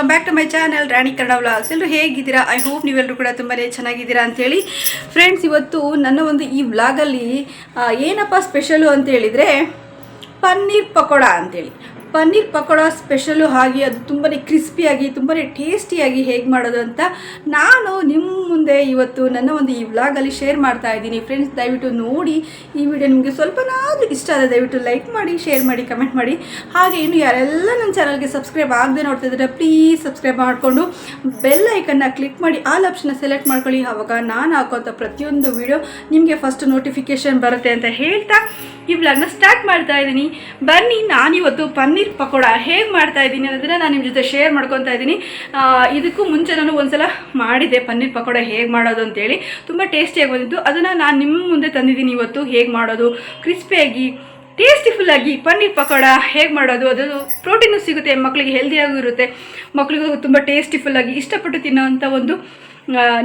Welcome back to my channel Rani Kannada vlogs ಎಲ್ಲರೂ ಹೇಗಿದ್ದೀರಾ? I hope ನೀವೆಲ್ಲರೂ ಕೂಡ ತುಂಬಾ ಚೆನ್ನಾಗಿದ್ದೀರಾ ಅಂತೇಳಿ. ಫ್ರೆಂಡ್ಸ್ ಇವತ್ತು ನನ್ನ ಒಂದು ಈ ವ್ಲಾಗಲ್ಲಿ ಏನಪ್ಪ ಸ್ಪೆಷಲು ಅಂತ ಹೇಳಿದರೆ, ಪನ್ನೀರ್ ಪಕೋಡ ಅಂತೇಳಿ. ಪನ್ನೀರ್ ಪಕೋಡ ಸ್ಪೆಷಲು ಹಾಗೆ ಅದು ತುಂಬಾ ಕ್ರಿಸ್ಪಿಯಾಗಿ ತುಂಬಾ ಟೇಸ್ಟಿಯಾಗಿ ಹೇಗೆ ಮಾಡೋದು ಅಂತ ನಾನು ನಿಮ್ಮ ಮುಂದೆ ಇವತ್ತು ನನ್ನ ಒಂದು ಈ ವ್ಲಾಗಲ್ಲಿ ಶೇರ್ ಮಾಡ್ತಾ ಇದ್ದೀನಿ. ಫ್ರೆಂಡ್ಸ್ ದಯವಿಟ್ಟು ನೋಡಿ ಈ ವಿಡಿಯೋ ನಿಮಗೆ ಸ್ವಲ್ಪನಾದರೂ ಇಷ್ಟ ಆದರೆ ದಯವಿಟ್ಟು ಲೈಕ್ ಮಾಡಿ ಶೇರ್ ಮಾಡಿ ಕಮೆಂಟ್ ಮಾಡಿ. ಹಾಗೆ ಇನ್ನು ಯಾರೆಲ್ಲ ನನ್ನ ಚಾನಲ್ಗೆ ಸಬ್ಸ್ಕ್ರೈಬ್ ಆಗದೆ ನೋಡ್ತಾ ಇದ್ದಾರೆ ಪ್ಲೀಸ್ ಸಬ್ಸ್ಕ್ರೈಬ್ ಮಾಡಿಕೊಂಡು ಬೆಲ್ ಐಕನ್ನ ಕ್ಲಿಕ್ ಮಾಡಿ ಆಲ್ ಆಪ್ಷನ್ನ ಸೆಲೆಕ್ಟ್ ಮಾಡ್ಕೊಳ್ಳಿ. ಆವಾಗ ನಾನು ಹಾಕೋಂಥ ಪ್ರತಿಯೊಂದು ವಿಡಿಯೋ ನಿಮಗೆ ಫಸ್ಟ್ ನೋಟಿಫಿಕೇಶನ್ ಬರುತ್ತೆ ಅಂತ ಹೇಳ್ತಾ ಈ ವ್ಲಾಗ್ನ ಸ್ಟಾರ್ಟ್ ಮಾಡ್ತಾ ಇದ್ದೀನಿ. ಬನ್ನಿ, ನಾನಿವತ್ತು ಪನ್ನೀರ್ ಪಕೋಡ ಹೇಗೆ ಮಾಡ್ತಾ ಇದ್ದೀನಿ ಅನ್ನೋದನ್ನ ನಾನು ನಿಮ್ಮ ಜೊತೆ ಶೇರ್ ಮಾಡ್ಕೊತಾ ಇದ್ದೀನಿ. ಇದಕ್ಕೂ ಮುಂಚೆ ನಾನು ಒಂದ್ಸಲ ಮಾಡಿದ್ದೆ ಪನ್ನೀರ್ ಪಕೋಡ ಹೇಗೆ ಮಾಡೋದು ಅಂತೇಳಿ. ತುಂಬ ಟೇಸ್ಟಿಯಾಗಿ ಬಂದಿತ್ತು ಅದನ್ನು ನಾನು ನಿಮ್ಮ ಮುಂದೆ ತಂದಿದ್ದೀನಿ ಇವತ್ತು ಹೇಗೆ ಮಾಡೋದು. ಕ್ರಿಸ್ಪಿಯಾಗಿ ಟೇಸ್ಟಿಫುಲ್ಲಾಗಿ ಪನ್ನೀರ್ ಪಕೋಡ ಹೇಗೆ ಮಾಡೋದು. ಅದು ಪ್ರೋಟೀನು ಸಿಗುತ್ತೆ ಮಕ್ಕಳಿಗೆ ಹೆಲ್ದಿಯಾಗೂ ಇರುತ್ತೆ. ಮಕ್ಕಳಿಗೂ ತುಂಬ ಟೇಸ್ಟಿಫುಲ್ಲಾಗಿ ಇಷ್ಟಪಟ್ಟು ತಿನ್ನೋವಂಥ ಒಂದು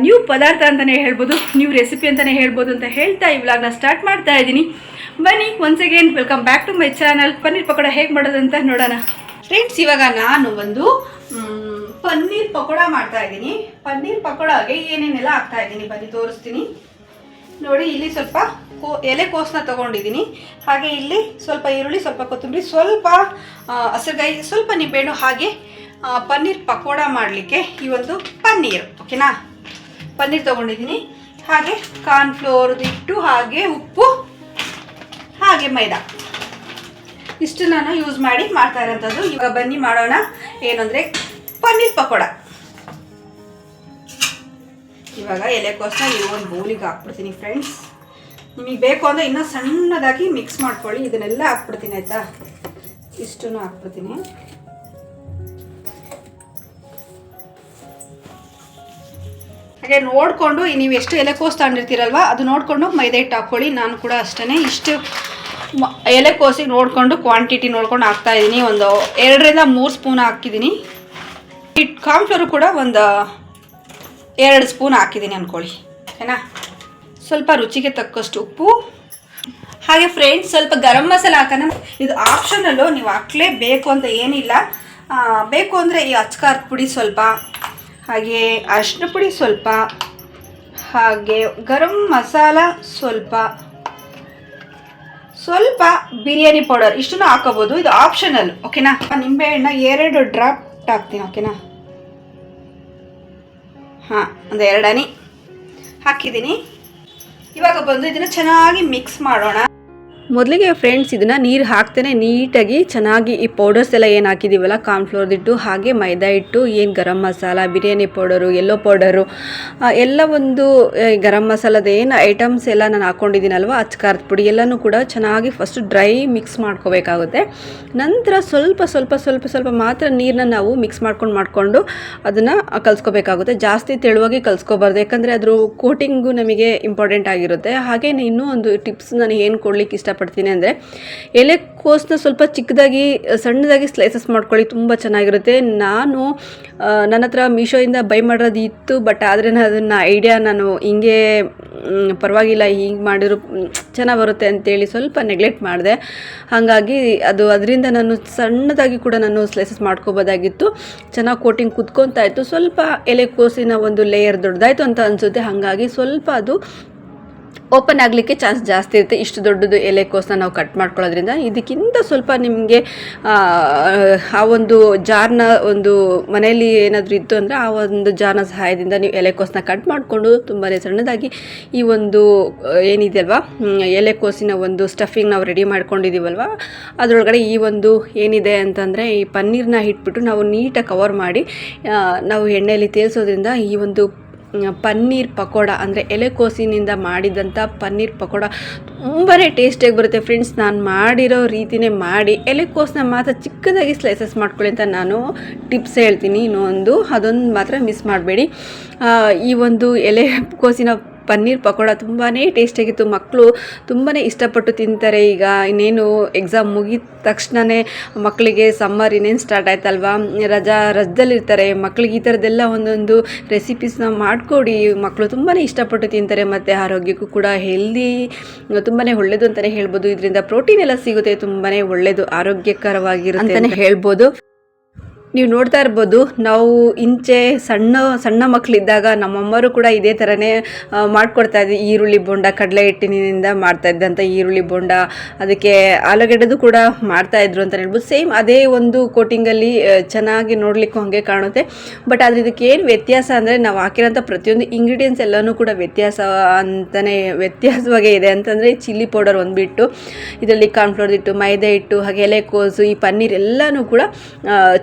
ನ್ಯೂ ಪದಾರ್ಥ ಅಂತಲೇ ಹೇಳ್ಬೋದು ನ್ಯೂ ರೆಸಿಪಿ ಅಂತಲೇ ಹೇಳ್ಬೋದು ಅಂತ ಹೇಳ್ತಾ ಈ ವ್ಲಾಗ್ನ ಸ್ಟಾರ್ಟ್ ಮಾಡ್ತಾ ಇದ್ದೀನಿ. ಬನ್ನಿ once again welcome back to my channel paneer pakoda ಹೇಗೆ ಮಾಡೋದು ಅಂತ ನೋಡೋಣ. ಫ್ರೆಂಡ್ಸ್ ಇವಾಗ ನಾನು ಒಂದು ಪನ್ನೀರ್ ಪಕೋಡ ಮಾಡ್ತಾ ಇದ್ದೀನಿ. ಪನ್ನೀರ್ ಪಕೋಡಾಗೆ ಏನೇನೆಲ್ಲ ಹಾಕ್ತಾ ಇದ್ದೀನಿ? ಬನ್ನಿ, ತೋರಿಸ್ತೀನಿ. ನೋಡಿ, ಇಲ್ಲಿ ಸ್ವಲ್ಪ ಕೋ ಎಲೆಕೋಸನ್ನ ತೊಗೊಂಡಿದ್ದೀನಿ. ಹಾಗೆ ಇಲ್ಲಿ ಸ್ವಲ್ಪ ಈರುಳ್ಳಿ, ಸ್ವಲ್ಪ ಕೊತ್ತಂಬರಿ, ಸ್ವಲ್ಪ ಹಸಿರುಗಾಯಿ, ಸ್ವಲ್ಪ ನಿಂಬೆಹಣ್ಣು, ಹಾಗೆ ಪನ್ನೀರ್ ಪಕೋಡ ಮಾಡಲಿಕ್ಕೆ ಈ ಒಂದು ಪನ್ನೀರ್ ಓಕೆನಾ ಪನ್ನೀರ್ ತೊಗೊಂಡಿದ್ದೀನಿ. ಹಾಗೆ ಕಾರ್ನ್ಫ್ಲೋರ್ದಿಟ್ಟು ಹಾಗೆ ಉಪ್ಪು ಹಾಗೆ ಮೈದಾ. ಇಷ್ಟು ನಾನು ಯೂಸ್ ಮಾಡಿ ಮಾಡ್ತಾ ಇರೋಂಥದ್ದು. ಇವಾಗ ಬನ್ನಿ ಮಾಡೋಣ. ಏನಂದರೆ ಪನ್ನೀರ್ ಪಕೋಡ. ಇವಾಗ ಎಲೆಕೋಸನ್ನ ಈ ಒಂದು ಬೌಲಿಗೆ ಹಾಕ್ಬಿಡ್ತೀನಿ ಫ್ರೆಂಡ್ಸ್ ನಿಮಗೆ ಬೇಕು ಅಂದರೆ ಇನ್ನೂ ಸಣ್ಣದಾಗಿ ಮಿಕ್ಸ್ ಮಾಡ್ಕೊಳ್ಳಿ. ಇದನ್ನೆಲ್ಲ ಹಾಕ್ಬಿಡ್ತೀನಿ, ಆಯಿತಾ? ಇಷ್ಟನ್ನು ಹಾಕ್ಬಿಡ್ತೀನಿ. ಹಾಗೆ ನೋಡಿಕೊಂಡು ನೀವು ಎಷ್ಟು ಎಲೆಕೋಸು ತಗೊಂಡಿರ್ತೀರಲ್ವ ಅದು ನೋಡಿಕೊಂಡು ಮೈದಾ ಹಿಟ್ಟು ಹಾಕ್ಕೊಳ್ಳಿ. ನಾನು ಕೂಡ ಅಷ್ಟೇ ಇಷ್ಟು ಎಲೆಕೋಸಿಗೆ ನೋಡಿಕೊಂಡು ಕ್ವಾಂಟಿಟಿ ನೋಡ್ಕೊಂಡು ಹಾಕ್ತಾ ಇದ್ದೀನಿ ಒಂದು ಎರಡರಿಂದ ಮೂರು ಸ್ಪೂನ್ ಹಾಕಿದ್ದೀನಿ ಹಿಟ್ ಕಾರ್ನ್ಫ್ಲೋರು ಕೂಡ ಒಂದು ಎರಡು ಸ್ಪೂನ್ ಹಾಕಿದ್ದೀನಿ ಅಂದ್ಕೊಳ್ಳಿ ಓಕೆನಾ ಸ್ವಲ್ಪ ರುಚಿಗೆ ತಕ್ಕಷ್ಟು ಉಪ್ಪು. ಹಾಗೆ ಫ್ರೆಂಡ್ಸ್ ಸ್ವಲ್ಪ ಗರಂ ಮಸಾಲ ಹಾಕೋಣ. ಇದು ಆಪ್ಷನಲ್ಲು ನೀವು ಹಾಕ್ಲೇಬೇಕು ಅಂತ ಏನಿಲ್ಲ. ಬೇಕು ಅಂದರೆ ಈ ಅಚ್ಕಾರದ ಪುಡಿ ಸ್ವಲ್ಪ, ಹಾಗೆ ಅರಿಶಿನ ಪುಡಿ ಸ್ವಲ್ಪ, ಹಾಗೆ ಗರಂ ಮಸಾಲ ಸ್ವಲ್ಪ. ಸ್ವಲ್ಪ ಬಿರಿಯಾನಿ ಪೌಡರ್ ಇಷ್ಟನ್ನು ಹಾಕೋಬೋದು ಇದು ಆಪ್ಷನಲ್ ಓಕೆನಾ ನಿಂಬೆ ನಿಂಬೆಹಣ್ಣ ಎರಡು ಡ್ರಾಪ್ ಹಾಕ್ತೀನಿ ಓಕೆನಾ ಹಾಂ, ಒಂದು ಎರಡನಿ ಹಾಕಿದ್ದೀನಿ. ಇವಾಗ ಬಂದು ಇದನ್ನು ಚೆನ್ನಾಗಿ ಮಿಕ್ಸ್ ಮಾಡೋಣ. ಮೊದಲಿಗೆ ಫ್ರೆಂಡ್ಸ್ ಇದನ್ನು ನೀರು ಹಾಕ್ತೇನೆ ನೀಟಾಗಿ ಚೆನ್ನಾಗಿ ಈ ಪೌಡರ್ಸ್ ಎಲ್ಲ ಏನು ಹಾಕಿದ್ದೀವಲ್ಲ ಕಾರ್ನ್ಫ್ಲೋರ್ದಿಟ್ಟು ಹಾಗೆ ಮೈದಾ ಹಿಟ್ಟು, ಏನು ಗರಂ ಮಸಾಲ, ಬಿರಿಯಾನಿ ಪೌಡರು ಎಲ್ಲೋ ಪೌಡರು ಎಲ್ಲ ಒಂದು ಗರಂ ಮಸಾಲದ ಏನು ಐಟಮ್ಸ್ ಎಲ್ಲ ನಾನು ಹಾಕ್ಕೊಂಡಿದ್ದೀನಲ್ವ ಅಚ್ಕಾರದ ಪುಡಿ ಎಲ್ಲನೂ ಕೂಡ ಚೆನ್ನಾಗಿ ಫಸ್ಟ್ ಡ್ರೈ ಮಿಕ್ಸ್ ಮಾಡ್ಕೋಬೇಕಾಗುತ್ತೆ. ನಂತರ ಸ್ವಲ್ಪ ಸ್ವಲ್ಪ ಸ್ವಲ್ಪ ಸ್ವಲ್ಪ ಮಾತ್ರ ನೀರನ್ನ ನಾವು ಮಿಕ್ಸ್ ಮಾಡ್ಕೊಂಡು, ಮಾಡಿಕೊಂಡು ಅದನ್ನು ಕಲಿಸ್ಕೋಬೇಕಾಗುತ್ತೆ. ಜಾಸ್ತಿ ತೆಳುವಾಗಿ ಕಲಿಸ್ಕೋಬಾರ್ದು, ಯಾಕಂದರೆ ಅದರ ಕೋಟಿಂಗು ನಮಗೆ ಇಂಪಾರ್ಟೆಂಟ್ ಆಗಿರುತ್ತೆ. ಹಾಗೆ ಇನ್ನೂ ಒಂದು ಟಿಪ್ಸ್ ನಾನು ಏನು ಕೊಡ್ಲಿಕ್ಕೆ ಇಷ್ಟಪಡ್ತೀನಿ ಅಂದರೆ ಎಲೆಕೋಸನ್ನ ಸ್ವಲ್ಪ ಚಿಕ್ಕದಾಗಿ ಸಣ್ಣದಾಗಿ ಸ್ಲೈಸಸ್ ಮಾಡ್ಕೊಳ್ಳಿ ತುಂಬ ಚೆನ್ನಾಗಿರುತ್ತೆ. ನಾನು ನನ್ನ ಹತ್ರ ಮೀಶೋಯಿಂದ ಬೈ ಮಾಡೋದು ಇತ್ತು ಬಟ್ ಆದರೆ ನಾನು ಅದನ್ನು ಐಡಿಯಾ ನಾನು ಹಿಂಗೆ ಪರವಾಗಿಲ್ಲ ಹೀಗೆ ಮಾಡಿದ್ರು ಮ್, ಚೆನ್ನಾಗಿ ಬರುತ್ತೆ ಅಂತೇಳಿ ಸ್ವಲ್ಪ ನೆಗ್ಲೆಕ್ಟ್ ಮಾಡಿದೆ. ಹಾಗಾಗಿ ಅದು ಅದರಿಂದ ನಾನು ಸಣ್ಣದಾಗಿ ಕೂಡ ನಾನು ಸ್ಲೈಸಸ್ ಮಾಡ್ಕೋಬೋದಾಗಿತ್ತು. ಚೆನ್ನಾಗಿ ಕೋಟಿಂಗ್ ಕುತ್ಕೊತಾ ಇತ್ತು. ಸ್ವಲ್ಪ ಎಲೆಕೋಸಿನ ಒಂದು ಲೇಯರ್ ದೊಡ್ಡದಾಯಿತು ಅಂತ ಅನಿಸುತ್ತೆ. ಹಾಗಾಗಿ ಸ್ವಲ್ಪ ಅದು ಓಪನ್ ಆಗಲಿಕ್ಕೆ ಚಾನ್ಸ್ ಜಾಸ್ತಿ ಇರುತ್ತೆ. ಇಷ್ಟು ದೊಡ್ಡದು ಎಲೆಕೋಸನ್ನ ನಾವು ಕಟ್ ಮಾಡ್ಕೊಳ್ಳೋದ್ರಿಂದ. ಇದಕ್ಕಿಂತ ಸ್ವಲ್ಪ ನಿಮಗೆ, ಆ ಒಂದು ಜಾರ್ನ ಒಂದು ಮನೆಯಲ್ಲಿ ಏನಾದರೂ ಇತ್ತು ಅಂದರೆ ಆ ಒಂದು ಜಾರ್ನ ಸಹಾಯದಿಂದ ನೀವು ಎಲೆಕೋಸನ್ನ ಕಟ್ ಮಾಡಿಕೊಂಡು ತುಂಬಾ ಸಣ್ಣದಾಗಿ ಈ ಒಂದು, ಏನಿದೆಯಲ್ವಾ ಎಲೆಕೋಸಿನ ಒಂದು ಸ್ಟಫಿಂಗ್ ನಾವು ರೆಡಿ ಮಾಡ್ಕೊಂಡಿದ್ದೀವಲ್ವ ಅದರೊಳಗಡೆ ಈ ಒಂದು ಏನಿದೆ ಅಂತಂದರೆ ಈ ಪನ್ನೀರ್ನ ಇಟ್ಬಿಟ್ಟು ನಾವು ನೀಟಾಗಿ ಕವರ್ ಮಾಡಿ ನಾವು ಎಣ್ಣೆಯಲ್ಲಿ ತೇಲ್ಸೋದ್ರಿಂದ ಈ ಒಂದು ಪನ್ನೀರ್ ಪಕೋಡ ಅಂದರೆ ಎಲೆಕೋಸಿನಿಂದ ಮಾಡಿದಂಥ ಪನ್ನೀರ್ ಪಕೋಡ ತುಂಬಾ ಟೇಸ್ಟಿಯಾಗಿ ಬರುತ್ತೆ ಫ್ರೆಂಡ್ಸ್ ನಾನು ಮಾಡಿರೋ ರೀತಿನೇ ಮಾಡಿ ಎಲೆಕೋಸನ್ನ ಮಾತ್ರ ಚಿಕ್ಕದಾಗಿ ಸ್ಲೈಸಸ್ ಮಾಡ್ಕೊಳ್ಳಿ ಅಂತ ನಾನು ಟಿಪ್ಸ್ ಹೇಳ್ತೀನಿ. ಇನ್ನೊಂದು, ಅದೊಂದು ಮಾತ್ರ ಮಿಸ್ ಮಾಡಬೇಡಿ. ಈ ಒಂದು ಎಲೆಕೋಸಿನ ಪನ್ನೀರ್ ಪಕೋಡ ತುಂಬಾ ಟೇಸ್ಟಿಯಾಗಿತ್ತು ಮಕ್ಕಳು ತುಂಬಾ ಇಷ್ಟಪಟ್ಟು ತಿಂತಾರೆ. ಈಗ ಇನ್ನೇನು ಎಕ್ಸಾಮ್ ಮುಗಿದ ತಕ್ಷಣವೇ ಮಕ್ಕಳಿಗೆ ಸಮ್ಮರ್ ಇನ್ನೇನು ಸ್ಟಾರ್ಟ್ ಆಯ್ತಲ್ವಾ? ರಜಾ ರಜದಲ್ಲಿರ್ತಾರೆ. ಮಕ್ಕಳಿಗೆ ಈ ಥರದ್ದೆಲ್ಲ ಒಂದೊಂದು ರೆಸಿಪೀಸ್ನ ಮಾಡಿಕೊಡಿ. ಮಕ್ಕಳು ತುಂಬಾ ಇಷ್ಟಪಟ್ಟು ತಿಂತಾರೆ ಮತ್ತು ಆರೋಗ್ಯಕ್ಕೂ ಕೂಡ ಹೆಲ್ದಿ ತುಂಬಾ ಒಳ್ಳೆಯದು ಅಂತಲೇ ಹೇಳ್ಬೋದು. ಇದರಿಂದ ಪ್ರೋಟೀನ್ ಎಲ್ಲ ಸಿಗುತ್ತೆ. ತುಂಬಾ ಒಳ್ಳೆಯದು ಆರೋಗ್ಯಕರವಾಗಿರುತ್ತೆ ಅಂತಲೇ ಹೇಳ್ಬೋದು. ನೀವು ನೋಡ್ತಾ ಇರ್ಬೋದು, ನಾವು ಇಂಚೆ ಸಣ್ಣ ಸಣ್ಣ ಮಕ್ಕಳಿದ್ದಾಗ ನಮ್ಮಮ್ಮರು ಕೂಡ ಇದೇ ಥರನೇ ಮಾಡಿಕೊಡ್ತಾ ಇದ್ವಿ. ಈರುಳ್ಳಿ ಬೋಂಡ, ಕಡಲೆ ಹಿಟ್ಟಿನಿಂದ ಮಾಡ್ತಾ ಇದ್ದಂಥ ಈರುಳ್ಳಿ ಬೋಂಡ, ಅದಕ್ಕೆ ಆಲೂಗಡ್ಡೆದು ಕೂಡ ಮಾಡ್ತಾ ಇದ್ರು ಅಂತ ಹೇಳ್ಬೋದು. ಸೇಮ್ ಅದೇ ಒಂದು ಕೋಟಿಂಗಲ್ಲಿ ಚೆನ್ನಾಗಿ ನೋಡಲಿಕ್ಕೂ ಹಾಗೆ ಕಾಣುತ್ತೆ. ಬಟ್ ಆದರೆ ಇದಕ್ಕೆ ಏನು ವ್ಯತ್ಯಾಸ ಅಂದರೆ ನಾವು ಹಾಕಿರೋಂಥ ಪ್ರತಿಯೊಂದು ಇಂಗ್ರೀಡಿಯೆಂಟ್ಸ್ ಎಲ್ಲನೂ ಕೂಡ ವ್ಯತ್ಯಾಸ ಅಂತಲೇ ವ್ಯತ್ಯಾಸವಾಗೇ ಇದೆ. ಅಂತಂದರೆ ಚಿಲ್ಲಿ ಪೌಡರ್ ಒಂದು ಬಿಟ್ಟು ಇದರಲ್ಲಿ ಕಾರ್ನ್ಫ್ಲೋರ್ ಹಿಟ್ಟು ಮೈದಾ ಹಿಟ್ಟು, ಹಾಗೆ ಎಲೆಕೋಸು ಈ ಪನ್ನೀರ್ ಎಲ್ಲನೂ ಕೂಡ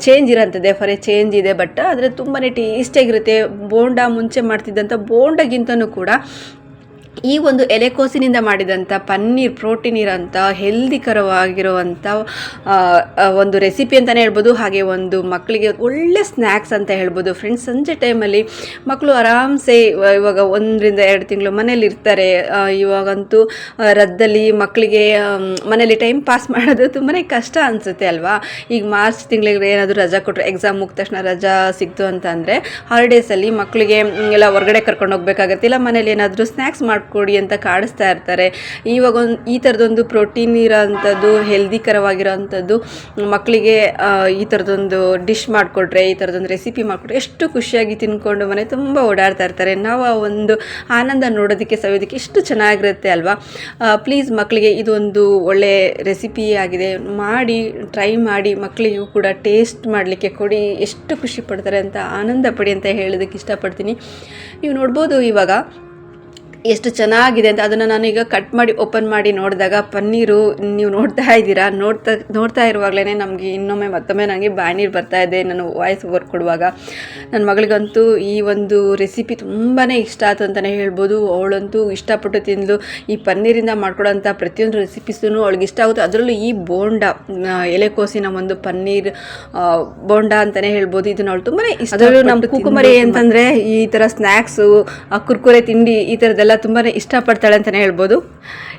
ಚೇಂಜ್ ಇರೋಂಥದ್ದೇ ಫಾರ್ ಎ ಚೇಂಜ್ ಇದೆ ಬಟ್ ಆದರೆ ತುಂಬಾ ಟೇಸ್ಟಿಯಾಗಿರುತ್ತೆ ಬೋಂಡ ಮುಂಚೆ ಮಾಡ್ತಿದ್ದಂಥ ಬೋಂಡಗಿಂತನೂ ಕೂಡ ಈ ಒಂದು ಎಲೆಕೋಸಿನಿಂದ ಮಾಡಿದಂಥ ಪನ್ನೀರ್ ಪ್ರೋಟೀನ್ ಇರೋಂಥ ಹೆಲ್ದಿಕರವಾಗಿರುವಂಥ ಒಂದು ರೆಸಿಪಿ ಅಂತಲೇ ಹೇಳ್ಬೋದು. ಹಾಗೆ ಒಂದು ಮಕ್ಕಳಿಗೆ ಒಳ್ಳೆ ಸ್ನ್ಯಾಕ್ಸ್ ಅಂತ ಹೇಳ್ಬೋದು. ಫ್ರೆಂಡ್ಸ್ ಸಂಜೆ ಟೈಮಲ್ಲಿ ಮಕ್ಕಳು ಆರಾಮ್ಸೆ ಇವಾಗ ಒಂದರಿಂದ ಎರಡು ತಿಂಗಳು ಮನೇಲಿ ಇರ್ತಾರೆ. ಇವಾಗಂತೂ ರದ್ದಲ್ಲಿ ಮಕ್ಕಳಿಗೆ ಮನೇಲಿ ಟೈಮ್ ಪಾಸ್ ಮಾಡೋದು ತುಂಬಾ ಕಷ್ಟ ಅನಿಸುತ್ತೆ ಅಲ್ವಾ? ಈಗ ಮಾರ್ಚ್ ತಿಂಗಳಿಗೆ ಏನಾದರೂ ರಜಾ ಕೊಟ್ಟರೆ ಎಕ್ಸಾಮ್ ಮುಗಿದ ತಕ್ಷಣ ರಜಾ ಸಿಕ್ತು ಅಂತ ಅಂದರೆ ಹಾಲಿಡೇಸಲ್ಲಿ ಮಕ್ಕಳಿಗೆ ಎಲ್ಲ ಹೊರಗಡೆ ಕರ್ಕೊಂಡು ಹೋಗ್ಬೇಕಾಗತ್ತೆ. ಇಲ್ಲ ಮನೇಲಿ ಏನಾದರೂ ಸ್ನ್ಯಾಕ್ಸ್ ಮಾಡಿಕೊಡಿ ಅಂತ ಕಾಡಿಸ್ತಾ ಇರ್ತಾರೆ. ಇವಾಗ ಒಂದು ಈ ಥರದೊಂದು ಪ್ರೋಟೀನ್ ಇರೋವಂಥದ್ದು ಹೆಲ್ದಿಕರವಾಗಿರೋವಂಥದ್ದು ಮಕ್ಕಳಿಗೆ ಈ ಥರದೊಂದು ಡಿಶ್ ಮಾಡಿಕೊಟ್ರೆ, ಈ ಥರದೊಂದು ರೆಸಿಪಿ ಮಾಡಿಕೊಟ್ರೆ ಎಷ್ಟು ಖುಷಿಯಾಗಿ ತಿನ್ಕೊಂಡು ಮನೆ ತುಂಬ ಓಡಾಡ್ತಾ ಇರ್ತಾರೆ. ನಾವು ಆ ಒಂದು ಆನಂದ ನೋಡೋದಕ್ಕೆ, ಸವಿಯೋದಕ್ಕೆ ಎಷ್ಟು ಚೆನ್ನಾಗಿರುತ್ತೆ ಅಲ್ವಾ? ಪ್ಲೀಸ್ ಮಕ್ಕಳಿಗೆ ಇದೊಂದು ಒಳ್ಳೆ ರೆಸಿಪಿ ಆಗಿದೆ. ಮಾಡಿ ಟ್ರೈ ಮಾಡಿ ಮಕ್ಕಳಿಗೂ ಕೂಡ ಟೇಸ್ಟ್ ಮಾಡಲಿಕ್ಕೆ ಕೊಡಿ. ಎಷ್ಟು ಖುಷಿ ಪಡ್ತಾರೆ ಅಂತ, ಆನಂದ ಪಡಿ ಅಂತ ಹೇಳೋದಕ್ಕೆ ಇಷ್ಟಪಡ್ತೀನಿ. ನೀವು ನೋಡ್ಬೋದು ಇವಾಗ ಎಷ್ಟು ಚೆನ್ನಾಗಿದೆ ಅಂತ ಅದನ್ನು ನಾನೀಗ ಕಟ್ ಮಾಡಿ ಓಪನ್ ಮಾಡಿ ನೋಡಿದಾಗ ಪನ್ನೀರು ನೀವು ನೋಡ್ತಾ ಇದ್ದೀರಾ? ನೋಡ್ತಾ ನೋಡ್ತಾ ಇರುವಾಗಲೇ ನಮಗೆ ಇನ್ನೊಮ್ಮೆ ಮತ್ತೊಮ್ಮೆ ನನಗೆ ಬಾಯ್ನೀರು ಬರ್ತಾ ಇದೆ ನಾನು ವಾಯ್ಸ್ ಓವರ್ ಕೊಡುವಾಗ. ನನ್ನ ಮಗಳಿಗಂತೂ ಈ ಒಂದು ರೆಸಿಪಿ ತುಂಬಾ ಇಷ್ಟ ಆಯ್ತು ಅಂತಲೇ ಹೇಳ್ಬೋದು. ಅವಳಂತೂ ಇಷ್ಟಪಟ್ಟು ತಿಂದು ಈ ಪನ್ನೀರಿಂದ ಮಾಡ್ಕೊಡೋಂಥ ಪ್ರತಿಯೊಂದು ರೆಸಿಪೀಸೂ ಅವಳಿಗೆ ಇಷ್ಟ ಆಗುತ್ತೆ. ಅದರಲ್ಲೂ ಈ ಬೋಂಡ ಎಲೆಕೋಸಿನ ಒಂದು ಪನ್ನೀರ್ ಬೋಂಡ ಅಂತಲೇ ಹೇಳ್ಬೋದು. ಇದನ್ನ ಅವಳು ತುಂಬಾ ಇಷ್ಟ ಅದರಲ್ಲೂ ನಮ್ಮ ಕುಕುಮರಿ ಅಂತಂದರೆ ಈ ಥರ ಸ್ನ್ಯಾಕ್ಸು ಕುರ್ಕುರೆ ತಿಂಡಿ ಈ ಥರದ್ದೆಲ್ಲ ತುಂಬಾ ಇಷ್ಟಪಡ್ತಾಳೆ ಅಂತಲೇ ಹೇಳ್ಬೋದು.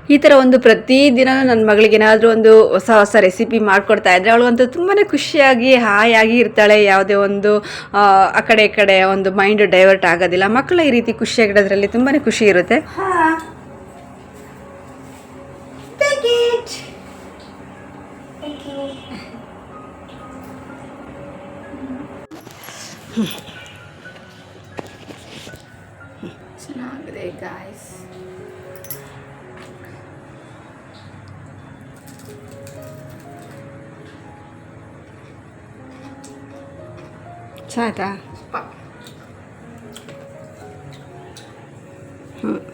ಈ ಥರ ಒಂದು ಪ್ರತಿದಿನ ನನ್ನ ಮಗಳಿಗೆ ಏನಾದರೂ ಒಂದು ಹೊಸ ಹೊಸ ರೆಸಿಪಿ ಮಾಡಿಕೊಡ್ತಾ ಇದ್ದರೆ ಅಂತೂ ತುಂಬಾ ಖುಷಿಯಾಗಿ ಹಾಯಾಗಿ ಇರ್ತಾಳೆ. ಯಾವುದೇ ಒಂದು ಆ, ಕಡೆ ಈ ಕಡೆ ಒಂದು ಮೈಂಡ್ ಡೈವರ್ಟ್ ಆಗೋದಿಲ್ಲ. ಮಕ್ಕಳು ಈ ರೀತಿ ಖುಷಿಯಾಗಿಡೋದ್ರಲ್ಲಿ ತುಂಬಾ ಖುಷಿ ಇರುತ್ತೆ. Thank guys. Sada. Hmm.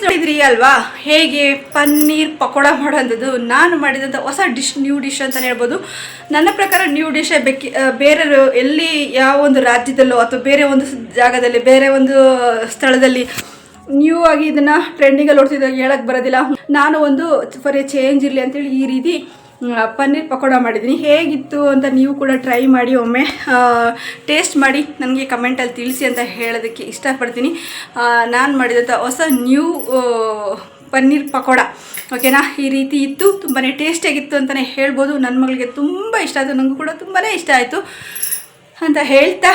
Friends ನೋಡಿದ್ರಿ ಅಲ್ವಾ? ಹೇಗೆ ಪನ್ನೀರ್ ಪಕೋಡ ಮಾಡೋಂಥದ್ದು? ನಾನು ಮಾಡಿದಂಥ ಹೊಸ ಡಿಶ್ ನ್ಯೂ ಡಿಶ್ ಅಂತಲೇ ಹೇಳ್ಬೋದು. ನನ್ನ ಪ್ರಕಾರ ನ್ಯೂ ಡಿಶ್ ಬೇಕಿ ಆ, ಬೇರೆ ಎಲ್ಲಿ ಯಾವ ಒಂದು ರಾಜ್ಯದಲ್ಲೋ ಅಥವಾ ಬೇರೆ ಒಂದು ಜಾಗದಲ್ಲಿ ಬೇರೆ ಒಂದು ಸ್ಥಳದಲ್ಲಿ ನ್ಯೂ ಆಗಿ ಇದನ್ನು ಟ್ರೆಂಡಿಂಗಲ್ಲಿ ಓಡ್ತಿದ್ದಾಗ ಹೇಳಕ್ಕೆ ಬರೋದಿಲ್ಲ. ನಾನು ಒಂದು ಫಾರ್ ಎ ಚೇಂಜ್ ಇರಲಿ ಅಂತೇಳಿ ಈ ರೀತಿ ಪನ್ನೀರ್ ಪಕೋಡ ಮಾಡಿದ್ದೀನಿ. ಹೇಗಿತ್ತು ಅಂತ ನೀವು ಕೂಡ ಟ್ರೈ ಮಾಡಿ ಒಮ್ಮೆ ಟೇಸ್ಟ್ ಮಾಡಿ ನನಗೆ ಕಮೆಂಟಲ್ಲಿ ತಿಳಿಸಿ ಅಂತ ಹೇಳೋದಕ್ಕೆ ಇಷ್ಟಪಡ್ತೀನಿ. ನಾನು ಮಾಡಿದಂಥ ಹೊಸ ನ್ಯೂ ಪನ್ನೀರ್ ಪಕೋಡ ಓಕೆನಾ ಈ ರೀತಿ ಇತ್ತು ತುಂಬಾ ಟೇಸ್ಟಿಯಾಗಿತ್ತು ಅಂತಲೇ ಹೇಳ್ಬೋದು. ನನ್ನ ಮಗಳಿಗೆ ತುಂಬ ಇಷ್ಟ ಆಯಿತು ನನಗೂ ಕೂಡ ತುಂಬಾ ಇಷ್ಟ ಆಯಿತು ಅಂತ ಹೇಳ್ತಾ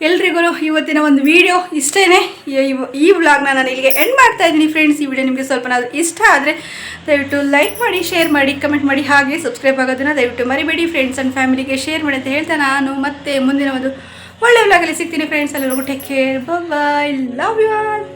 ಎಲ್ರಿಗೂ ಇವತ್ತಿನ ಒಂದು ವಿಡಿಯೋ ಇಷ್ಟೇ ಈ ವ್ಲಾಗ್ನ ನಾನು ಇಲ್ಲಿಗೆ ಎಂಡ್ ಮಾಡ್ತಾ ಇದ್ದೀನಿ ಫ್ರೆಂಡ್ಸ್ ಈ ವಿಡಿಯೋ ನಿಮಗೆ ಸ್ವಲ್ಪನಾದ್ರೂ ಇಷ್ಟ ಆದರೆ ದಯವಿಟ್ಟು ಲೈಕ್ ಮಾಡಿ ಶೇರ್ ಮಾಡಿ ಕಮೆಂಟ್ ಮಾಡಿ, ಹಾಗೆ ಸಬ್ಸ್ಕ್ರೈಬ್ ಆಗೋದನ್ನು ದಯವಿಟ್ಟು ಮರಿಬೇಡಿ. ಫ್ರೆಂಡ್ಸ್ ಆ್ಯಂಡ್ ಫ್ಯಾಮಿಲಿಗೆ ಶೇರ್ ಮಾಡಿ ಅಂತ ಹೇಳ್ತಾ ನಾನು ಮತ್ತೆ ಮುಂದಿನ ಒಂದು ಒಳ್ಳೆ ವ್ಲಾಗಲ್ಲಿ ಸಿಗ್ತೀನಿ ಫ್ರೆಂಡ್ಸ್ ಎಲ್ಲರಿಗೂ take care bye love you all